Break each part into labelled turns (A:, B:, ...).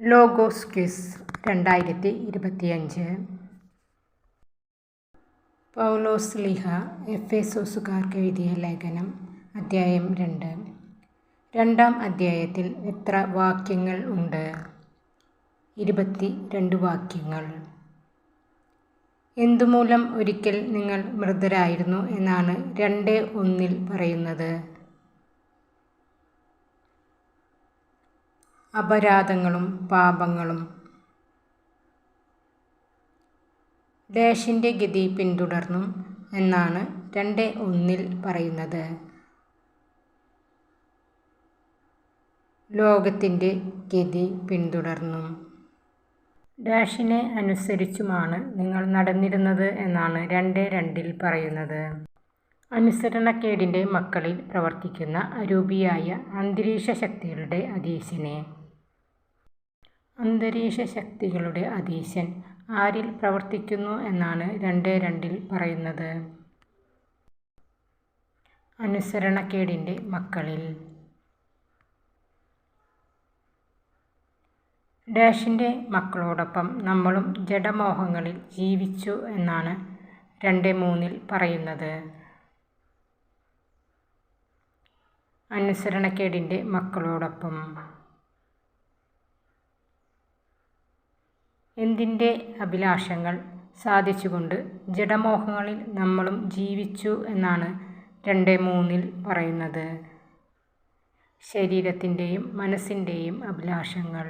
A: Logos quiz രണ്ടായിരത്തി ഇരുപത്തിയഞ്ച് പൗലോസ് ലിഹ F A സോസുകാർക്ക് എഴുതിയ ലേഖനം അദ്ധ്യായം രണ്ട്. രണ്ടാം അദ്ധ്യായത്തിൽ എത്ര വാക്യങ്ങൾ ഉണ്ട്? ഇരുപത്തി രണ്ട് വാക്യങ്ങൾ. എന്തുമൂലം ഒരിക്കൽ നിങ്ങൾ മൃതരായിരുന്നു എന്നാണ് രണ്ട് ഒന്നിൽ പറയുന്നത്? അപരാധങ്ങളും പാപങ്ങളും. ഡാഷിന്റെ ഗതി പിന്തുടർന്നും എന്നാണ് രണ്ട് ഒന്നിൽ പറയുന്നത്. ലോകത്തിന്റെ ഗതി പിന്തുടർന്നും. ഡാഷിനെ അനുസരിച്ചുമാണ് നിങ്ങൾ നടന്നിരുന്നത് എന്നാണ് രണ്ട് രണ്ടിൽ പറയുന്നത്. അനുസരണക്കേടിന്റെ മക്കളിൽ പ്രവർത്തിക്കുന്ന അരൂപിയായ അന്തരീക്ഷ ശക്തികളുടെ അധീശനെ. അന്തരീക്ഷ ശക്തികളുടെ അധീശൻ ആരിൽ പ്രവർത്തിക്കുന്നു എന്നാണ് രണ്ട് രണ്ടിൽ പറയുന്നത്. അനുസരണക്കേടിന്റെ മക്കളിൽ. ഡാഷിന്റെ മക്കളോടൊപ്പം നമ്മളും ജഡമോഹങ്ങളിൽ ജീവിച്ചു എന്നാണ് രണ്ട് മൂന്നിൽ പറയുന്നത്. അനുസരണക്കേടിന്റെ മക്കളോടൊപ്പം എന്തിന്റെ അഭിലാഷങ്ങൾ? സാധിച്ചുകൊണ്ട് ജഡമോഹങ്ങളിൽ നമ്മളും ജീവിച്ചു എന്നാണ് രണ്ട് മൂന്നിൽ പറയുന്നത്. ശരീരത്തിന്റെയും മനസ്സിന്റെയും അഭിലാഷങ്ങൾ.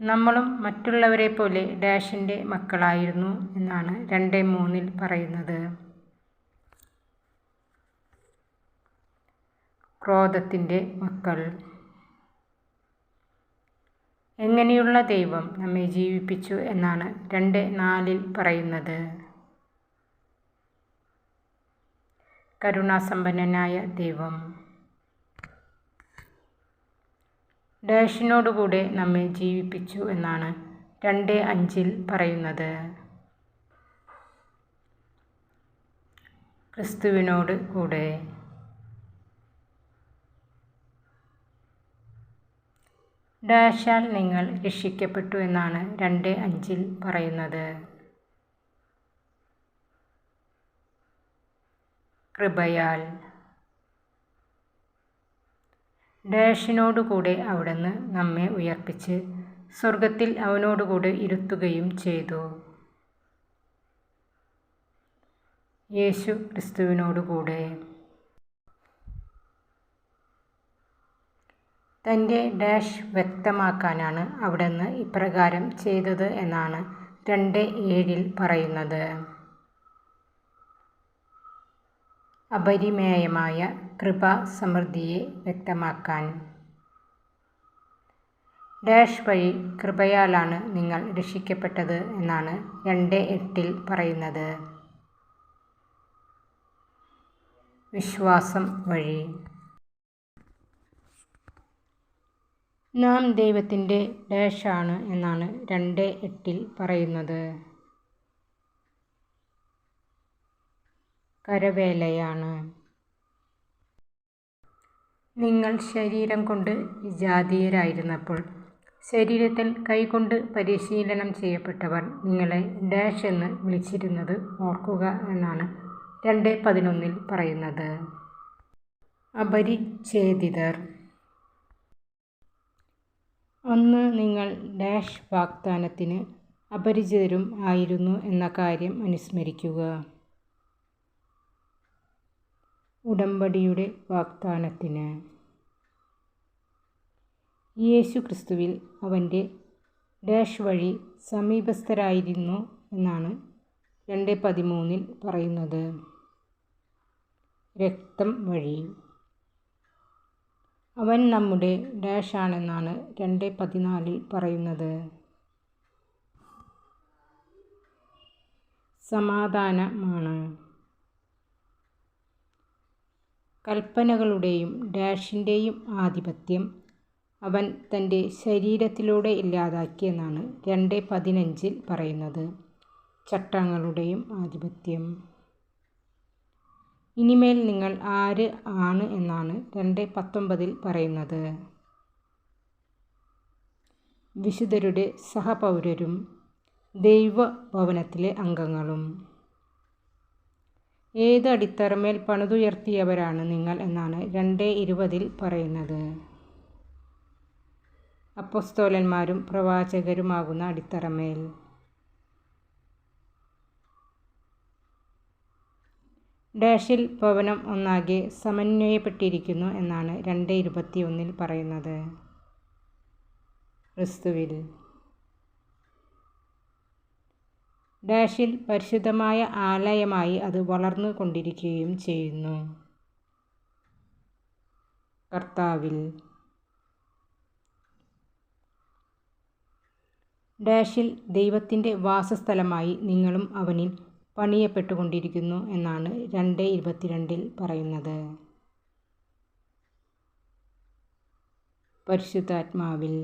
A: നമ്മളും മറ്റുള്ളവരെ പോലെ ഡാഷിന്റെ മക്കളായിരുന്നു എന്നാണ് രണ്ട് മൂന്നിൽ പറയുന്നത്. ക്രോധത്തിന്റെ മക്കൾ. എങ്ങനെയുള്ള ദൈവം നമ്മെ ജീവിപ്പിച്ചു എന്നാണ് രണ്ട് നാലിൽ പറയുന്നത്. കരുണാസമ്പന്നനായ ദൈവം ഡാഷിനോടുകൂടെ നമ്മെ ജീവിപ്പിച്ചു എന്നാണ് രണ്ട് അഞ്ചിൽ പറയുന്നത്. ക്രിസ്തുവിനോട് കൂടെ ഡാഷാൽ നിങ്ങൾ രക്ഷിക്കപ്പെട്ടു എന്നാണ് രണ്ട് അഞ്ചിൽ പറയുന്നത്. കൃപയാൽ. ഡാഷിനോടുകൂടെ അവിടുന്ന് നമ്മെ ഉയർപ്പിച്ച് സ്വർഗത്തിൽ അവനോടുകൂടെ ഇരുത്തുകയും ചെയ്തു. യേശു ക്രിസ്തുവിനോടുകൂടെ. തന്റെ ഡാഷ് വ്യക്തമാക്കാനാണ് അവിടുന്ന് ഇപ്രകാരം ചെയ്തത് എന്നാണ് രണ്ട് ഏഴിൽ പറയുന്നത്. അപരിമേയമായ കൃപാ സമൃദ്ധിയെ വ്യക്തമാക്കാൻ. ഡാഷ് വഴി കൃപയാലാണ് നിങ്ങൾ രക്ഷിക്കപ്പെട്ടത് എന്നാണ് രണ്ട് എട്ടിൽ പറയുന്നത്. വിശ്വാസം വഴി. നാം ദൈവത്തിന്റെ ഡാഷാണ് എന്നാണ് രണ്ട് എട്ടിൽ പറയുന്നത്. കരവേലയാണ്. നിങ്ങൾ ശരീരം കൊണ്ട് വിജാതീയരായിരുന്നപ്പോൾ ശരീരത്തിൽ കൈകൊണ്ട് പരിശീലനം ചെയ്യപ്പെട്ടവർ നിങ്ങളെ ഡാഷ് എന്ന് വിളിച്ചിരുന്നത് ഓർക്കുക എന്നാണ് രണ്ട് പതിനൊന്നിൽ പറയുന്നത്. അപരിച്ഛേദിതർ. അന്ന് നിങ്ങൾ ഡാഷ് വാഗ്ദാനത്തിന് അപരിചിതരും ആയിരുന്നു എന്ന കാര്യം അനുസ്മരിക്കുക. ഉടമ്പടിയുടെ വാഗ്ദാനത്തിന്. യേശു ക്രിസ്തുവിൽ അവന്റെ ഡാഷ് വഴി സമീപസ്ഥരായിരുന്നു എന്നാണ് രണ്ട് പതിമൂന്നിൽ പറയുന്നത്. രക്തം വഴി. അവൻ നമ്മുടെ ഡാഷാണെന്നാണ് രണ്ട് പതിനാലിൽ പറയുന്നത്. സമാധാനമാണ്. കൽപ്പനകളുടെയും ഡാഷിന്റെയും ആധിപത്യം അവൻ തന്റെ ശരീരത്തിലൂടെ ഇല്ലാതാക്കിയെന്നാണ് രണ്ട് പതിനഞ്ചിൽ പറയുന്നത്. ചട്ടങ്ങളുടെയും ആധിപത്യം. ഇനിമേൽ നിങ്ങൾ ആര് ആണ് എന്നാണ് രണ്ട് പത്തൊമ്പതിൽ പറയുന്നത്. വിശുദ്ധരുടെ സഹപൗരരും ദൈവഭവനത്തിലെ അംഗങ്ങളും. ഏത് അടിത്തറമേൽ പണിതുയർത്തിയവരാണ് നിങ്ങൾ എന്നാണ് രണ്ട് ഇരുപതിൽ പറയുന്നത്. അപ്പസ്തോലന്മാരും പ്രവാചകരുമാകുന്ന അടിത്തറമേൽ. ഡാഷിൽ ഭവനം ഒന്നാകെ സമന്വയപ്പെട്ടിരിക്കുന്നു എന്നാണ് രണ്ട് ഇരുപത്തി ഒന്നിൽ പറയുന്നത്. ക്രിസ്തുവിൽ. ഡാഷിൽ പരിശുദ്ധമായ ആലയമായി അത് വളർന്നു കൊണ്ടിരിക്കുകയും ചെയ്യുന്നു. കർത്താവിൽ. ഡാഷിൽ ദൈവത്തിന്റെ വാസസ്ഥലമായി നിങ്ങളും അവനിൽ പണിയപ്പെട്ടുകൊണ്ടിരിക്കുന്നു എന്നാണ് രണ്ട് ഇരുപത്തിരണ്ടിൽ പറയുന്നത്. പരിശുദ്ധാത്മാവിൽ